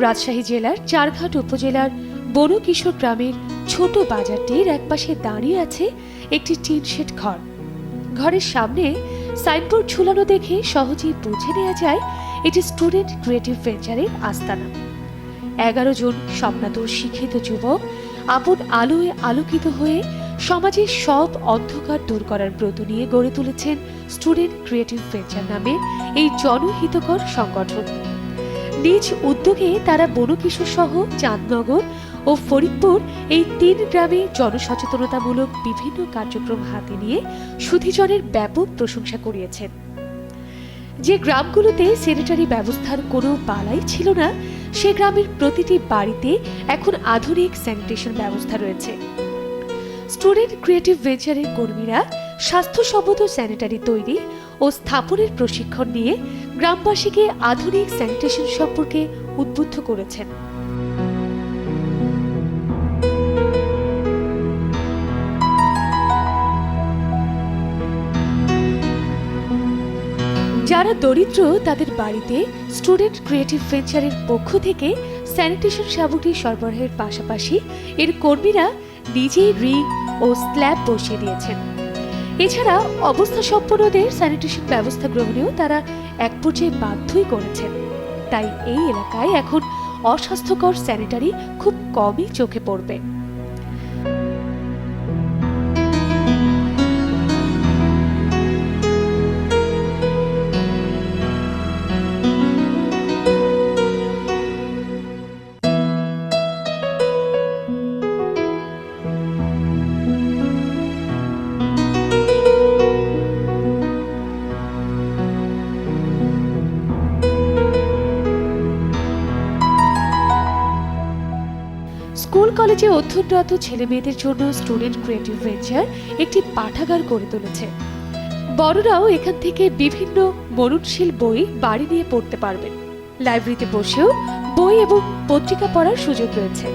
রাজশাহী জেলার চারঘাট উপজেলার বড় কিশোর গ্রামের ছোট বাজারটির একপাশে দাঁড়িয়ে আছে একটি টিন শেড ঘর। ঘরের সামনে সাইনবোর্ড ঝুলানো দেখে সহজেই বুঝে নেওয়া যায় এটি স্টুডেন্ট ক্রিয়েটিভ ভেঞ্চারের আস্তানা। এগারো জন স্বপ্নাতুর শিক্ষিত যুবক আপন আলোয় আলোকিত হয়ে সমাজের সব অন্ধকার দূর করার ব্রত নিয়ে গড়ে তুলেছেন স্টুডেন্ট ক্রিয়েটিভ ভেঞ্চার নামে এই জনহিতকর সংগঠন। নিজ উদ্যোগে তারা বনকিশোর সহ চাঁদনগর ও ফরিদপুর এই তিন গ্রামে জনসচেতনতামূলক বিভিন্ন কার্যক্রম হাতে নিয়ে সুধীজনের ব্যাপক প্রশংসা করিয়েছেন যে গ্রামগুলোতে স্যানিটারি ব্যবস্থার কোনো বালাই ছিল না, সে গ্রামের প্রতিটি বাড়িতে এখন আধুনিক স্যানিটেশন ব্যবস্থা রয়েছে। স্টুডেন্ট ক্রিয়েটিভ ভেঞ্চারের কর্মীরা স্বাস্থ্যসম্মত স্যানিটারি তৈরি ও স্থাপনের প্রশিক্ষণ নিয়ে গ্রামবাসীকে আধুনিক স্যানিটেশন সম্পর্কে উদ্বুদ্ধ করেছেন। যারা দরিদ্র, তাদের বাড়িতে স্টুডেন্ট ক্রিয়েটিভ ভেঞ্চারের পক্ষ থেকে স্যানিটেশন সামগ্রী সরবরাহের পাশাপাশি এর কর্মীরা নিজেই রিং ও স্ল্যাব বসিয়ে দিয়েছেন। এছাড়া অবস্থা সম্পন্নদের স্যানিটেশন ব্যবস্থা গ্রহণেও তারা এক পর্যায়ে বাধ্যই করেছেন। তাই এই এলাকায় এখন অস্বাস্থ্যকর স্যানিটারি খুব কমই চোখে পড়বে। স্কুল, কলেজে অধ্যয়নরত ছেলে মেয়েদের জন্য স্টুডেন্ট ক্রিয়েটিভ ভেঞ্চার একটি পাঠাগার গড়ে তুলেছে। বড়রাও এখান থেকে বিভিন্ন মরণশীল বই বাড়ি নিয়ে পড়তে পারবেন। লাইব্রেরিতে বসেও বই এবং পত্রিকা পড়ার সুযোগ রয়েছে।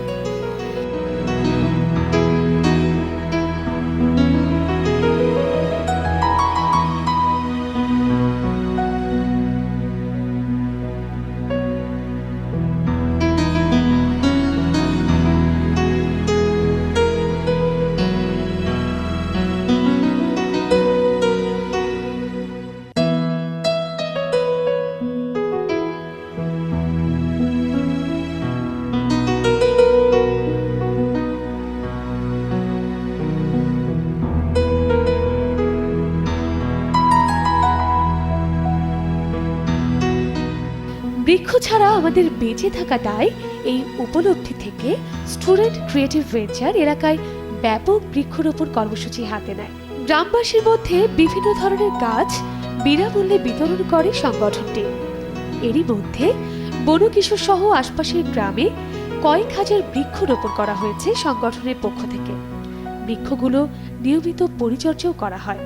বৃক্ষ ছাড়া আমাদের বেঁচে থাকা দায় এই উপলব্ধি থেকে স্টুডেন্ট ক্রিয়েটিভ ভেঞ্চার এলাকায় ব্যাপক বৃক্ষরোপণ কর্মসূচি হাতে নেয়। গ্রামবাসীর মধ্যে বিভিন্ন ধরনের গাছ বিনামূল্যে বিতরণ করে সংগঠনটি। এরই মধ্যে বনকিশোর সহ আশপাশের গ্রামে কয়েক হাজার বৃক্ষ রোপণ করা হয়েছে সংগঠনের পক্ষ থেকে। বৃক্ষগুলো নিয়মিত পরিচর্যাও করা হয়।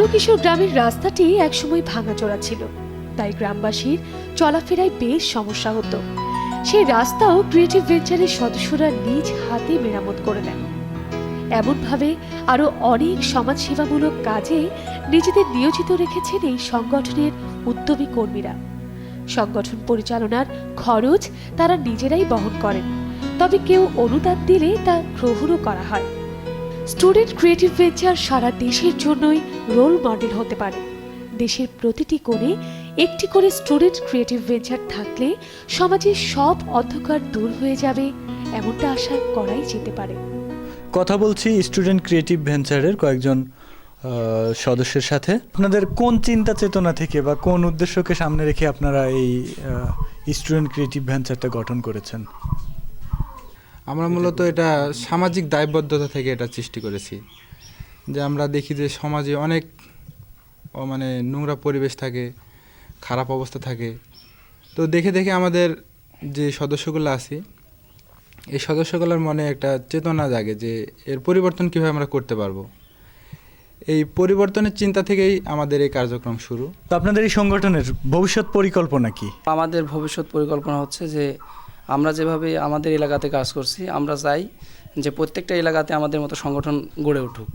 বনকিশোর গ্রামের রাস্তাটি একসময় ভাঙাচোরা ছিল। তাই গ্রামবাসীর চলাফেরায় বেশ সমস্যা হতো। সেই রাস্তাও ক্রিয়েটিভ ভেঞ্চারের সদস্যরা নিজ হাতে মেরামত করে দেন এমনভাবে আরও অনেক সমাজসেবামূলক কাজে নিজেদের নিয়োজিত রেখেছেন এই সংগঠনের উদ্যমী কর্মীরা। সংগঠন পরিচালনার খরচ তারা নিজেরাই বহন করেন, তবে কেউ অনুদান দিলে তা গ্রহণও করা হয়। স্টুডেন্ট ক্রিয়েটিভ ভেঞ্চার সারা দেশের জন্যই রোল মডেল হতে পারে। দেশের প্রতিটি কোণে একটি করে স্টুডেন্ট ক্রিয়েটিভ ভেঞ্চার থাকলে সমাজের সব অন্ধকার দূর হয়ে যাবে, এমনটা আশা করাই যেতে পারে। কথা বলছি স্টুডেন্ট ক্রিয়েটিভ ভেঞ্চারের কয়েকজন সদস্যের সাথে। আপনাদের কোন চিন্তা চেতনা থেকে বা কোন উদ্দেশ্যকে সামনে রেখে আপনারা এই স্টুডেন্ট ক্রিয়েটিভ ভেঞ্চারটা গঠন করেছেন? আমরা মূলত এটা সামাজিক দায়বদ্ধতা থেকে এটা সৃষ্টি করেছি। যে আমরা দেখি যে সমাজে অনেক মানে নোংরা পরিবেশ থাকে খারাপ অবস্থা থাকে। তো দেখে দেখে আমাদের যে সদস্যগুলো আছি এই সদস্যগুলোর মনে একটা চেতনা জাগে যে এর পরিবর্তন কীভাবে আমরা করতে পারব। এই পরিবর্তনের চিন্তা থেকেই আমাদের এই কার্যক্রম শুরু। তো আপনাদের এই সংগঠনের ভবিষ্যৎ পরিকল্পনা কি? আমাদের ভবিষ্যৎ পরিকল্পনা হচ্ছে যে আমরা যেভাবে আমাদের এলাকাতে কাজ করছি, আমরা চাই যে প্রত্যেকটা এলাকাতে আমাদের মতো সংগঠন গড়ে উঠুক।